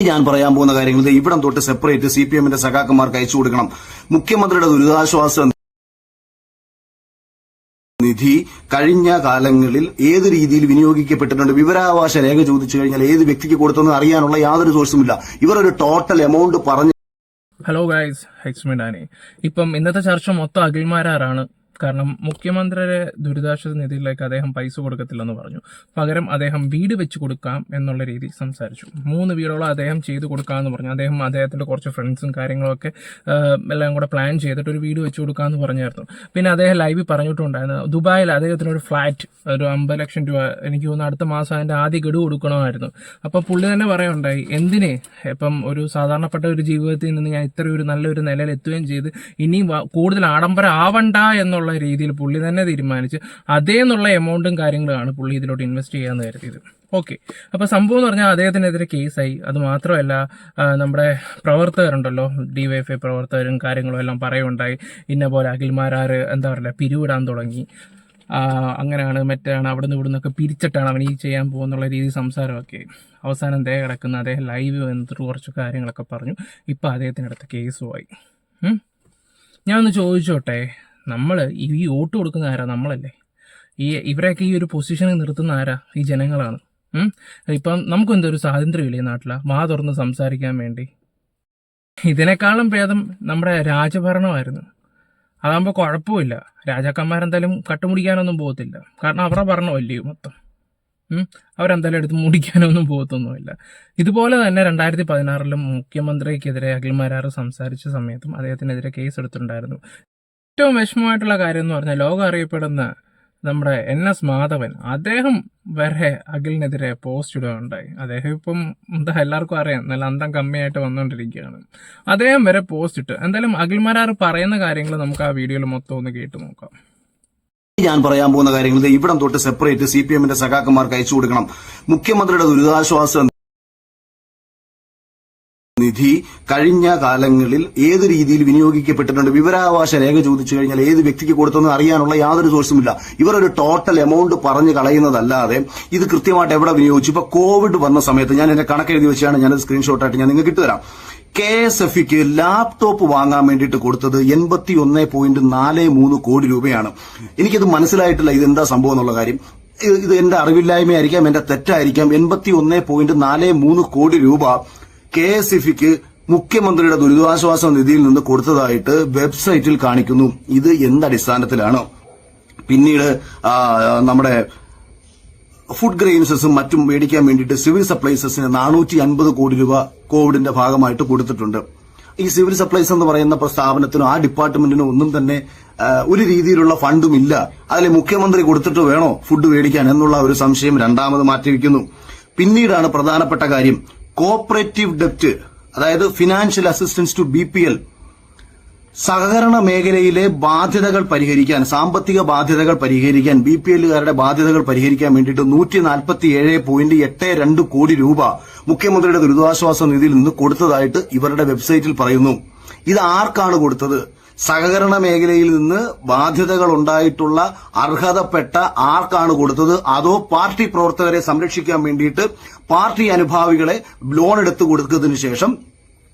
ഞാൻ പറയാൻ പോകുന്ന കാര്യങ്ങൾ. ഇവിടം തൊട്ട് സെപ്പറേറ്റ് സി പി എമ്മിന്റെ സഖാക്കന്മാർക്ക് അയച്ചു കൊടുക്കണം. മുഖ്യമന്ത്രിയുടെ ദുരിതാശ്വാസ നിധി കഴിഞ്ഞ കാലങ്ങളിൽ ഏത് രീതിയിൽ വിനിയോഗിക്കപ്പെട്ടിട്ടുണ്ട്? വിവരാവകാശ രേഖ ചോദിച്ചു കഴിഞ്ഞാൽ ഏത് വ്യക്തിക്ക് കൊടുത്തെന്ന് അറിയാനുള്ള യാതൊരു സോഴ്സുമില്ല ഇവർ ഒരു ടോട്ടൽ എമൗണ്ട് പറഞ്ഞു ഹലോ ഗൈസ് ഹെക്സ്മി ഡാനി ഇപ്പം ഇന്നത്തെ ചർച്ച മൊത്തം അഖിൽമാരാറാണ് കാരണം മുഖ്യമന്ത്രിയുടെ ദുരിതാശ്വാസ നിധിയിലേക്ക് അദ്ദേഹം പൈസ കൊടുക്കത്തില്ലെന്ന് പറഞ്ഞു. പകരം അദ്ദേഹം വീട് വെച്ച് കൊടുക്കാം എന്നുള്ള രീതി സംസാരിച്ചു. മൂന്ന് വീടോളം അദ്ദേഹം ചെയ്തു കൊടുക്കാമെന്ന് പറഞ്ഞു. അദ്ദേഹം അദ്ദേഹത്തിന്റെ കുറച്ച് ഫ്രണ്ട്സും കാര്യങ്ങളൊക്കെ എല്ലാം കൂടെ പ്ലാൻ ചെയ്തിട്ട് ഒരു വീട് വെച്ച് കൊടുക്കാമെന്ന് പറഞ്ഞായിരുന്നു. പിന്നെ അദ്ദേഹം ലൈവിൽ പറഞ്ഞിട്ടുണ്ടായിരുന്നു ദുബായിൽ അദ്ദേഹത്തിന് ഒരു ഫ്ലാറ്റ് ഒരു അമ്പത് ലക്ഷം രൂപ എനിക്ക് തോന്നുന്നു അടുത്ത മാസം അതിന്റെ ആദ്യ ഗഡു കൊടുക്കണമായിരുന്നു. അപ്പോൾ പുള്ളി തന്നെ പറയുണ്ടായി എന്തിനെ? ഇപ്പം ഒരു സാധാരണപ്പെട്ട ഒരു ജീവിതത്തിൽ നിന്ന് ഞാൻ ഇത്ര ഒരു നല്ലൊരു നിലയിൽ എത്തുകയും ചെയ്ത് ഇനി കൂടുതൽ ആഡംബരം ആവണ്ട എന്നുള്ള രീതിയിൽ പുള്ളി തന്നെ തീരുമാനിച്ച് അതേന്നുള്ള എമൗണ്ടും കാര്യങ്ങളുമാണ് പുള്ളി ഇതിലോട്ട് ഇൻവെസ്റ്റ് ചെയ്യാന്ന് കരുതിയത്. ഓക്കെ. അപ്പൊ സംഭവം എന്ന് പറഞ്ഞാൽ അദ്ദേഹത്തിനെതിരെ കേസായി. അത് മാത്രമല്ല നമ്മുടെ പ്രവർത്തകരുണ്ടല്ലോ ഡിവൈഎഫ്ഐ പ്രവർത്തകരും കാര്യങ്ങളും എല്ലാം പറയുണ്ടായി. ഇന്ന പോലെ അഖിൽമാരാർ എന്താ പറയുക പിരിവിടാൻ തുടങ്ങി. അങ്ങനെയാണ് മറ്റാണ് അവിടെ നിന്ന് ഇവിടെ നിന്നൊക്കെ പിരിച്ചിട്ടാണ് അവൻ ഈ ചെയ്യാൻ പോകുന്നുള്ള രീതി സംസാരമൊക്കെ അവസാനം ദേ കിടക്കുന്ന. അദ്ദേഹം ലൈവ് വന്നിട്ട് കുറച്ച് കാര്യങ്ങളൊക്കെ പറഞ്ഞു. ഇപ്പം അദ്ദേഹത്തിനടുത്ത് കേസുമായി ഞാൻ ഒന്ന് ചോദിച്ചോട്ടെ? നമ്മൾ ഈ വോട്ട് കൊടുക്കുന്ന ആരാ? നമ്മളല്ലേ. ഈ ഇവരെയൊക്കെ ഈ ഒരു പൊസിഷനിൽ നിർത്തുന്ന ആരാ? ഈ ജനങ്ങളാണ്? ഇപ്പം നമുക്ക് ഒരു സ്വാതന്ത്ര്യമില്ലേ നാട്ടിലാ? വാ തുറന്ന് സംസാരിക്കാൻ വേണ്ടി. ഇതിനേക്കാളും ഭേദം നമ്മുടെ രാജഭരണമായിരുന്നു. അതാകുമ്പോൾ കുഴപ്പമില്ല. രാജാക്കന്മാരെന്തായാലും കട്ടുമുടിക്കാനൊന്നും പോകത്തില്ല. കാരണം അവരുടെ ഭരണമല്ലേ മൊത്തം. അവരെന്തായാലും എടുത്ത് മുടിക്കാനൊന്നും പോകത്തൊന്നുമില്ല. ഇതുപോലെ തന്നെ രണ്ടായിരത്തി പതിനാറിലും മുഖ്യമന്ത്രിക്കെതിരെ മാരാർ സംസാരിച്ച സമയത്തും അദ്ദേഹത്തിനെതിരെ കേസ് എടുത്തിട്ടുണ്ടായിരുന്നു. ഏറ്റവും വിഷമമായിട്ടുള്ള കാര്യം എന്ന് പറഞ്ഞാൽ ലോകം അറിയപ്പെടുന്ന നമ്മുടെ എൻ എസ് മാധവൻ അദ്ദേഹം വരെ അഖിലിനെതിരെ പോസ്റ്റ് ഇടുകയുണ്ടായി. അദ്ദേഹം ഇപ്പം എന്താ എല്ലാവർക്കും അറിയാം നല്ല അന്തം കമ്മിയായിട്ട് വന്നുകൊണ്ടിരിക്കുകയാണ്. അദ്ദേഹം വരെ പോസ്റ്റ് ഇട്ട്. എന്തായാലും അഖിൽമാരാർ പറയുന്ന കാര്യങ്ങൾ നമുക്ക് ആ വീഡിയോയിൽ മൊത്തം ഒന്ന് കേട്ട് നോക്കാം. ഞാൻ പറയാൻ പോകുന്ന കാര്യങ്ങൾ ഇവിടം തൊട്ട് സെപ്പറേറ്റ് സി പി എമ്മിന്റെ സഖാക്കന്മാർക്ക് അയച്ചു കൊടുക്കണം. മുഖ്യമന്ത്രിയുടെ ദുരിതാശ്വാസ നിധി കഴിഞ്ഞ കാലങ്ങളിൽ ഏത് രീതിയിൽ വിനിയോഗിക്കപ്പെട്ടിട്ടുണ്ട്? വിവരാവകാശ രേഖ ചോദിച്ചു കഴിഞ്ഞാൽ ഏത് വ്യക്തിക്ക് കൊടുത്തെന്ന് അറിയാനുള്ള യാതൊരു സോഴ്സുമില്ല ഇവർ ഒരു ടോട്ടൽ എമൗണ്ട് പറഞ്ഞു കളയുന്നതല്ലാതെ ഇത് കൃത്യമായിട്ട് എവിടെ വിനിയോഗിച്ചു? ഇപ്പൊ കോവിഡ് വന്ന സമയത്ത് ഞാൻ എന്റെ കണക്ക് എഴുതി വെച്ചാണ് സ്ക്രീൻഷോട്ട് സ്ക്രീൻഷോട്ടായിട്ട് ഞാൻ നിങ്ങൾക്ക് ഇട്ടുതരാം. കെ എസ് എഫ് ലാപ്ടോപ്പ് വാങ്ങാൻ വേണ്ടിയിട്ട് കൊടുത്തത് എൺപത്തി ഒന്ന് പോയിന്റ് നാല് മൂന്ന് കോടി രൂപയാണ്. എനിക്കത് മനസ്സിലായിട്ടില്ല ഇത് എന്താ സംഭവം എന്നുള്ള കാര്യം. ഇത് എന്റെ അറിവില്ലായ്മയായിരിക്കാം എന്റെ തെറ്റായിരിക്കാം. എൺപത്തി ഒന്ന് പോയിന്റ് നാല് മൂന്ന് കോടി രൂപ കെ എസ് ഇഫിക്ക് മുഖ്യമന്ത്രിയുടെ ദുരിതാശ്വാസ നിധിയിൽ നിന്ന് കൊടുത്തതായിട്ട് വെബ്സൈറ്റിൽ കാണിക്കുന്നു. ഇത് എന്തടിസ്ഥാനത്തിലാണ് പിന്നീട് നമ്മുടെ ഫുഡ് ഗ്രെയിൻസസും മറ്റും മേടിക്കാൻ വേണ്ടിയിട്ട് സിവിൽ സപ്ലൈസസിന് നാനൂറ്റി അൻപത് കോടി രൂപ കോവിഡിന്റെ ഭാഗമായിട്ട് കൊടുത്തിട്ടുണ്ട്. ഈ സിവിൽ സപ്ലൈസ് എന്ന് പറയുന്ന സ്ഥാപനത്തിനും ആ ഡിപ്പാർട്ട്മെന്റിനും ഒന്നും തന്നെ ഒരു രീതിയിലുള്ള ഫണ്ടും ഇല്ല. അതിൽ മുഖ്യമന്ത്രി കൊടുത്തിട്ട് വേണോ ഫുഡ് മേടിക്കാൻ എന്നുള്ള ഒരു സംശയം രണ്ടാമത് മാറ്റിവെക്കുന്നു. പിന്നീടാണ് പ്രധാനപ്പെട്ട കാര്യം. കോപ്പറേറ്റീവ് ഡെപ്റ്റ് അതായത് financial assistance to B P L സഹകരണ മേഖലയിലെ ബാധ്യതകൾ പരിഹരിക്കാൻ സാമ്പത്തിക ബാധ്യതകൾ പരിഹരിക്കാൻ ബി പി എല്ലുകാരുടെ ബാധ്യതകൾ പരിഹരിക്കാൻ വേണ്ടിയിട്ട് നൂറ്റി നാൽപ്പത്തി ഏഴ് പോയിന്റ് എട്ട് രണ്ട് കോടി രൂപ മുഖ്യമന്ത്രിയുടെ ദുരിതാശ്വാസ നിധിയിൽ നിന്ന് കൊടുത്തതായിട്ട് ഇവരുടെ വെബ്സൈറ്റിൽ പറയുന്നു. ഇത് ആർക്കാണ് കൊടുത്തത്? സഹകരണ മേഖലയിൽ നിന്ന് ബാധ്യതകൾ ഉണ്ടായിട്ടുള്ള അർഹതപ്പെട്ട ആർക്കാണ് കൊടുത്തത്? അതോ പാർട്ടി പ്രവർത്തകരെ സംരക്ഷിക്കാൻ വേണ്ടിയിട്ട് പാർട്ടി അനുഭാവികളെ ലോൺ എടുത്തു കൊടുത്തതിനു ശേഷം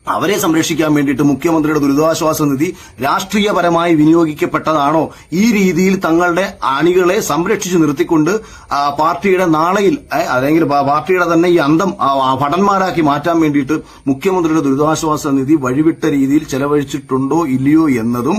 അവരെ സംരക്ഷിക്കാൻ വേണ്ടിയിട്ട് മുഖ്യമന്ത്രിയുടെ ദുരിതാശ്വാസ നിധി രാഷ്ട്രീയപരമായി വിനിയോഗിക്കപ്പെട്ടതാണോ? ഈ രീതിയിൽ തങ്ങളുടെ അണികളെ സംരക്ഷിച്ചു നിർത്തിക്കൊണ്ട് പാർട്ടിയുടെ നാളെയിൽ അല്ലെങ്കിൽ പാർട്ടിയുടെ തന്നെ ഈ അന്തം ഭടന്മാരാക്കി മാറ്റാൻ വേണ്ടിയിട്ട് മുഖ്യമന്ത്രിയുടെ ദുരിതാശ്വാസ നിധി വഴിവിട്ട രീതിയിൽ ചെലവഴിച്ചിട്ടുണ്ടോ ഇല്ലയോ എന്നതും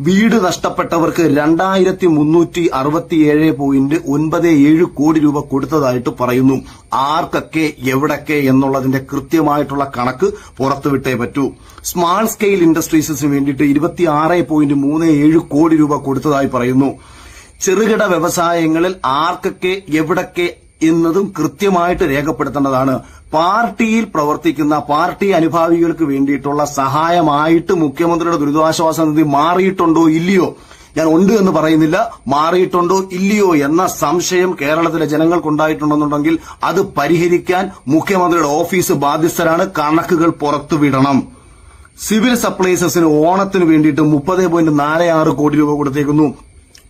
വീട് നഷ്ടപ്പെട്ടവർക്ക് രണ്ടായിരത്തി മുന്നൂറ്റി അറുപത്തിയേഴ് പോയിന്റ് ഒൻപത് ഏഴ് കോടി രൂപ കൊടുത്തതായിട്ട് പറയുന്നു. ആർക്കൊക്കെ എവിടൊക്കെ എന്നുള്ളതിന്റെ കൃത്യമായിട്ടുള്ള കണക്ക് പുറത്തുവിട്ടേ പറ്റൂ. സ്മാൾ സ്കെയിൽ ഇൻഡസ്ട്രീസിന് വേണ്ടിയിട്ട് ഇരുപത്തിയാറ് പോയിന്റ് മൂന്ന് ഏഴ് കോടി രൂപ കൊടുത്തതായി പറയുന്നു. ചെറുകിട വ്യവസായങ്ങളിൽ ആർക്കൊക്കെ എവിടൊക്കെ എന്നതും കൃത്യമായിട്ട് രേഖപ്പെടുത്തേണ്ടതാണ്. പാർട്ടിയിൽ പ്രവർത്തിക്കുന്ന പാർട്ടി അനുഭാവികൾക്ക് വേണ്ടിയിട്ടുള്ള സഹായമായിട്ട് മുഖ്യമന്ത്രിയുടെ ദുരിതാശ്വാസ നിധി മാറിയിട്ടുണ്ടോ ഇല്ലയോ? ഞാൻ ഉണ്ട് എന്ന് പറയുന്നില്ല. മാറിയിട്ടുണ്ടോ ഇല്ലയോ എന്ന സംശയം കേരളത്തിലെ ജനങ്ങൾക്കുണ്ടായിട്ടുണ്ടെന്നുണ്ടെങ്കിൽ അത് പരിഹരിക്കാൻ മുഖ്യമന്ത്രിയുടെ ഓഫീസ് ബാധ്യസ്ഥരാണ്. കണക്കുകൾ പുറത്തുവിടണം. സിവിൽ സപ്ലൈസസിന് ഓണത്തിന് വേണ്ടിയിട്ട് മുപ്പത് പോയിന്റ് നാല് ആറ് കോടി രൂപ കൊടുത്തേക്കുന്നു.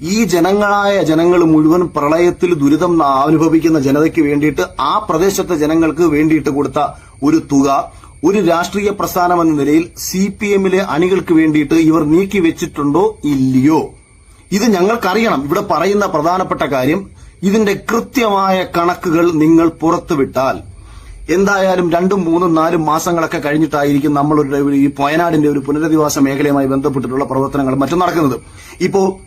ഈ ജനങ്ങളായ ജനങ്ങൾ മുഴുവൻ പ്രളയത്തിൽ ദുരിതം അനുഭവിക്കുന്ന ജനതയ്ക്ക് വേണ്ടിയിട്ട് ആ പ്രദേശത്തെ ജനങ്ങൾക്ക് വേണ്ടിയിട്ട് കൊടുത്ത ഒരു തുക ഒരു രാഷ്ട്രീയ പ്രസ്ഥാനം എന്ന നിലയിൽ സി പി എമ്മിലെ അണികൾക്ക് വേണ്ടിയിട്ട് ഇവർ നീക്കി വെച്ചിട്ടുണ്ടോ ഇല്ലയോ? ഇത് ഞങ്ങൾക്കറിയണം. ഇവിടെ പറയുന്ന പ്രധാനപ്പെട്ട കാര്യം ഇതിന്റെ കൃത്യമായ കണക്കുകൾ നിങ്ങൾ പുറത്തുവിട്ടാൽ. എന്തായാലും രണ്ടും മൂന്നും നാലും മാസങ്ങളൊക്കെ കഴിഞ്ഞിട്ടായിരിക്കും നമ്മളൊരു ഈ വയനാടിന്റെ ഒരു പുനരധിവാസ മേഖലയുമായി ബന്ധപ്പെട്ടിട്ടുള്ള പ്രവർത്തനങ്ങൾ മറ്റും നടക്കുന്നത്. ഇപ്പോ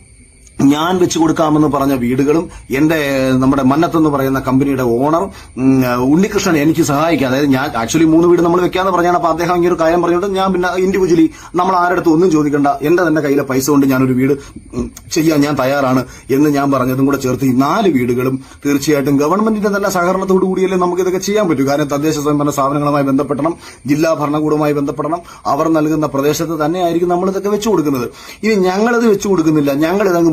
ഞാൻ വെച്ചു കൊടുക്കാമെന്ന് പറഞ്ഞ വീടുകളും എന്റെ നമ്മുടെ മന്നത്ത് എന്ന് പറയുന്ന കമ്പനിയുടെ ഓണർ ഉണ്ണികൃഷ്ണൻ എനിക്ക് സഹായിക്കാം അതായത് ഞാൻ ആക്ച്വലി മൂന്ന് വീട് നമ്മൾ വെക്കാന്ന് പറഞ്ഞാണ് അപ്പൊ അദ്ദേഹം ഇങ്ങനെ ഒരു കാര്യം പറഞ്ഞിട്ട് ഞാൻ പിന്നെ ഇൻഡിവിജ്വലി നമ്മൾ ആരുടെ ഒന്നും ചോദിക്കണ്ട. എന്റെ തന്നെ കയ്യിലെ പൈസ കൊണ്ട് ഞാനൊരു വീട് ചെയ്യാൻ ഞാൻ തയ്യാറാണ് എന്ന് ഞാൻ പറഞ്ഞതും കൂടെ ചേർത്ത് ഈ നാല് വീടുകളും തീർച്ചയായിട്ടും ഗവൺമെന്റിന്റെ തന്നെ സഹകരണത്തോടു കൂടിയല്ലേ നമുക്ക് ഇതൊക്കെ ചെയ്യാൻ പറ്റൂ. കാരണം തദ്ദേശ സ്വയംഭരണ സ്ഥാപനങ്ങളുമായി ബന്ധപ്പെടണം ജില്ലാ ഭരണകൂടവുമായി ബന്ധപ്പെടണം അവർ നൽകുന്ന പ്രദേശത്ത് തന്നെയായിരിക്കും നമ്മൾ ഇതൊക്കെ വെച്ചു കൊടുക്കുന്നത്. ഇനി ഞങ്ങളിത് വെച്ചു കൊടുക്കുന്നില്ല. ഞങ്ങൾ ഇതങ്ങ്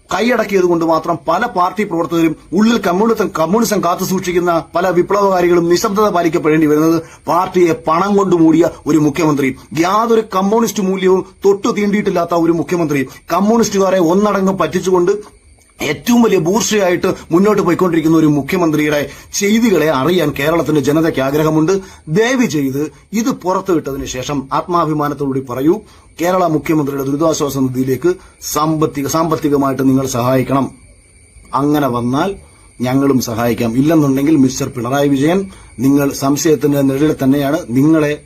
കൈയടക്കിയത് കൊണ്ട് മാത്രം പല പാർട്ടി പ്രവർത്തകരും ഉള്ളിൽ കമ്മ്യൂണിസം കമ്മ്യൂണിസം കാത്തു സൂക്ഷിക്കുന്ന പല വിപ്ലവകാരികളും നിശബ്ദത പാലിക്കപ്പെടേണ്ടി വരുന്നത് പാർട്ടിയെ പണം കൊണ്ട് മൂടിയ ഒരു മുഖ്യമന്ത്രി. യാതൊരു കമ്മ്യൂണിസ്റ്റ് മൂല്യവും തൊട്ടു തീണ്ടിയിട്ടില്ലാത്ത ഒരു മുഖ്യമന്ത്രി. കമ്മ്യൂണിസ്റ്റുകാരെ ഒന്നടങ്കം പറ്റിച്ചുകൊണ്ട് ഏറ്റവും വലിയ ബൂർഷയായിട്ട് മുന്നോട്ട് പോയിക്കൊണ്ടിരിക്കുന്ന ഒരു മുഖ്യമന്ത്രിയുടെ ചെയ്തികളെ അറിയാൻ കേരളത്തിന്റെ ജനതയ്ക്ക് ആഗ്രഹമുണ്ട്. ദയവ് ചെയ്ത് ഇത് പുറത്തുവിട്ടതിന് ശേഷം ആത്മാഭിമാനത്തോടുകൂടി പറയൂ കേരള മുഖ്യമന്ത്രിയുടെ ദുരിതാശ്വാസ നിധിയിലേക്ക് സാമ്പത്തിക സാമ്പത്തികമായിട്ട് നിങ്ങൾ സഹായിക്കണം. അങ്ങനെ വന്നാൽ ഞങ്ങളും സഹായിക്കാം. ഇല്ലെന്നുണ്ടെങ്കിൽ മിസ്റ്റർ പിണറായി വിജയൻ നിങ്ങൾ സംശയത്തിന്റെ നിഴലിൽ തന്നെയാണ് നിങ്ങളെ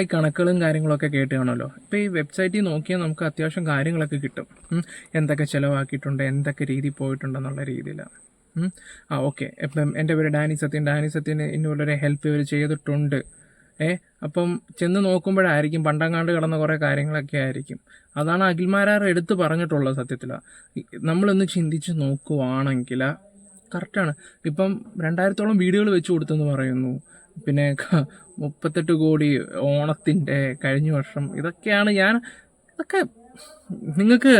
ഈ കണക്കുകളും കാര്യങ്ങളൊക്കെ കേട്ട് കാണുമല്ലോ ഇപ്പോൾ ഈ വെബ്സൈറ്റിൽ നോക്കിയാൽ നമുക്ക് അത്യാവശ്യം കാര്യങ്ങളൊക്കെ കിട്ടും. എന്തൊക്കെ ചിലവാക്കിയിട്ടുണ്ട് എന്തൊക്കെ രീതി പോയിട്ടുണ്ടെന്നുള്ള രീതിയിൽ ആ ഓക്കെ. ഇപ്പം എന്റെ പേര് ഡാനി സത്യൻ. ഡാനി സത്യന് ഇന്നുള്ളൊരു ഹെൽപ്പ് ഇവർ ചെയ്തിട്ടുണ്ട്. ഏ? അപ്പം ചെന്ന് നോക്കുമ്പോഴായിരിക്കും പണ്ടങ്ങാണ്ട് കിടന്ന കുറേ കാര്യങ്ങളൊക്കെ ആയിരിക്കും. അതാണ് അഖിൽമാരാർ എടുത്ത് പറഞ്ഞിട്ടുള്ളത് സത്യത്തിൽ നമ്മളൊന്ന് ചിന്തിച്ച് നോക്കുവാണെങ്കിൽ കറക്റ്റാണ് ഇപ്പം രണ്ടായിരത്തോളം വീഡിയോകൾ വെച്ച് കൊടുത്തെന്ന് പറയുന്നു. പിന്നെ മുപ്പത്തെട്ട് കോടി ഓണത്തിന്റെ കഴിഞ്ഞ വർഷം ഇതൊക്കെയാണ് ഞാൻ ഇതൊക്കെ നിങ്ങൾക്ക്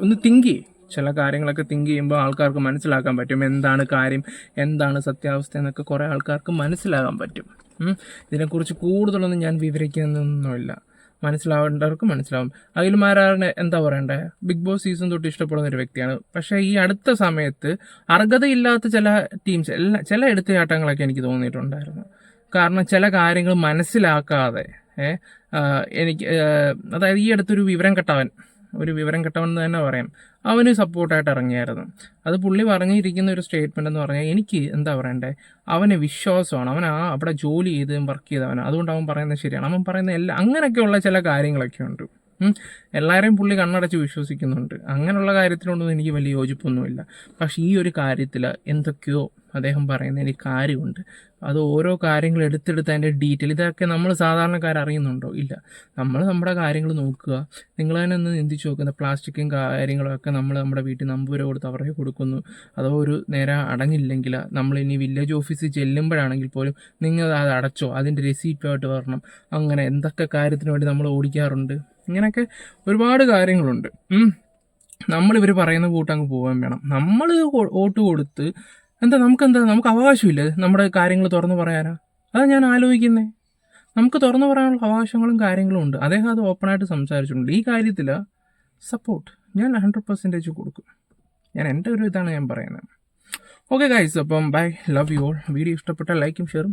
ഒന്ന് തിങ്ക് ചില കാര്യങ്ങളൊക്കെ തിങ്ക് ചെയ്യുമ്പോൾ ആൾക്കാർക്ക് മനസ്സിലാക്കാൻ പറ്റും. എന്താണ് കാര്യം? എന്താണ് സത്യാവസ്ഥ എന്നൊക്കെ കുറേ ആൾക്കാർക്ക് മനസ്സിലാകാൻ പറ്റും. ഇതിനെക്കുറിച്ച് കൂടുതലൊന്നും ഞാൻ വിവരിക്കുന്നൊന്നുമില്ല. മനസ്സിലാവേണ്ടവർക്ക് മനസ്സിലാവും. അഖിൽ മാരാറിനെ എന്താ പറയണ്ടേ? ബിഗ് ബോസ് സീസൺ തൊട്ട് ഇഷ്ടപ്പെടുന്ന ഒരു വ്യക്തിയാണ്. പക്ഷേ ഈ അടുത്ത സമയത്ത് അർഹതയില്ലാത്ത ചില ടീംസ് എല്ലാ ചില എടുത്തുചാട്ടങ്ങളൊക്കെ എനിക്ക് തോന്നിയിട്ടുണ്ടായിരുന്നു. കാരണം ചില കാര്യങ്ങൾ മനസ്സിലാക്കാതെ എനിക്ക് അതായത് ഈ അടുത്തൊരു വിവരം കെട്ടവൻ ഒരു വിവരം കെട്ടവൻ എന്ന് തന്നെ പറയാം. അവന് സപ്പോർട്ടായിട്ട് ഇറങ്ങിയായിരുന്നു. അത് പുള്ളി പറഞ്ഞിരിക്കുന്ന ഒരു സ്റ്റേറ്റ്മെന്റ് എന്ന് പറഞ്ഞാൽ എനിക്ക് എന്താ പറയണ്ടേ? അവന് വിശ്വാസമാണ്. അവൻ ആ അവിടെ ജോലി ചെയ്ത് വർക്ക് ചെയ്തവനാണ് അതുകൊണ്ട് അവൻ പറയുന്നത് ശരിയാണ്. അവൻ പറയുന്ന എല്ലാ അങ്ങനെയൊക്കെയുള്ള ചില കാര്യങ്ങളൊക്കെ ഉണ്ട്. എല്ലാവരെയും പുള്ളി കണ്ണടച്ച് വിശ്വസിക്കുന്നുണ്ട്. അങ്ങനെയുള്ള കാര്യത്തിലൊന്നും എനിക്ക് വലിയ യോജിപ്പൊന്നുമില്ല. പക്ഷേ ഈ ഒരു കാര്യത്തിൽ എന്തൊക്കെയോ അദ്ദേഹം പറയുന്നതിൽ കാര്യമുണ്ട്. അത് ഓരോ കാര്യങ്ങൾ എടുത്തെടുത്ത് അതിന്റെ ഡീറ്റെയിൽ ഇതൊക്കെ നമ്മൾ സാധാരണക്കാർ അറിയുന്നുണ്ടോ? ഇല്ല. നമ്മൾ നമ്മുടെ കാര്യങ്ങൾ നോക്കുക. നിങ്ങൾ തന്നെ ഒന്ന് ചിന്തിച്ച് നോക്കുന്ന പ്ലാസ്റ്റിക്കും കാര്യങ്ങളൊക്കെ നമ്മൾ നമ്മുടെ വീട്ടിൽ നമ്പൂരെ കൊടുത്ത് അവർക്ക് കൊടുക്കുന്നു. അഥവാ ഒരു നേരം അടങ്ങില്ലെങ്കിൽ നമ്മൾ ഇനി വില്ലേജ് ഓഫീസിൽ ചെല്ലുമ്പോഴാണെങ്കിൽ പോലും നിങ്ങൾ അത് അടച്ചോ? അതിന്റെ റെസീറ്റുമായിട്ട് വരണം. അങ്ങനെ എന്തൊക്കെ കാര്യത്തിന് വേണ്ടി നമ്മൾ ഓടിക്കാറുണ്ട്? ഇങ്ങനെയൊക്കെ ഒരുപാട് കാര്യങ്ങളുണ്ട്. നമ്മളിവർ പറയുന്ന കൂട്ടങ്ങ് പോകാൻ വേണം. നമ്മൾ വോട്ട് കൊടുത്ത് എന്താ നമുക്കെന്താ? നമുക്ക് അവകാശമില്ലേ. നമ്മുടെ കാര്യങ്ങൾ തുറന്നു പറയാനാ. അതാ ഞാൻ ആലോചിക്കുന്നേ. നമുക്ക് തുറന്നു പറയാനുള്ള അവകാശങ്ങളും കാര്യങ്ങളും ഉണ്ട്. അദ്ദേഹം അത് ഓപ്പണായിട്ട് സംസാരിച്ചിട്ടുണ്ട്. ഈ കാര്യത്തിൽ സപ്പോർട്ട് ഞാൻ ഹൺഡ്രഡ് പെർസെന്റേജ് കൊടുക്കും. ഞാൻ എന്റെ ഒരു ഇതാണ് ഞാൻ പറയുന്നത്. ഓക്കെ ഗൈസ് അപ്പം bye love you all video ഇഷ്ടപ്പെട്ട ലൈക്കും ഷെയറും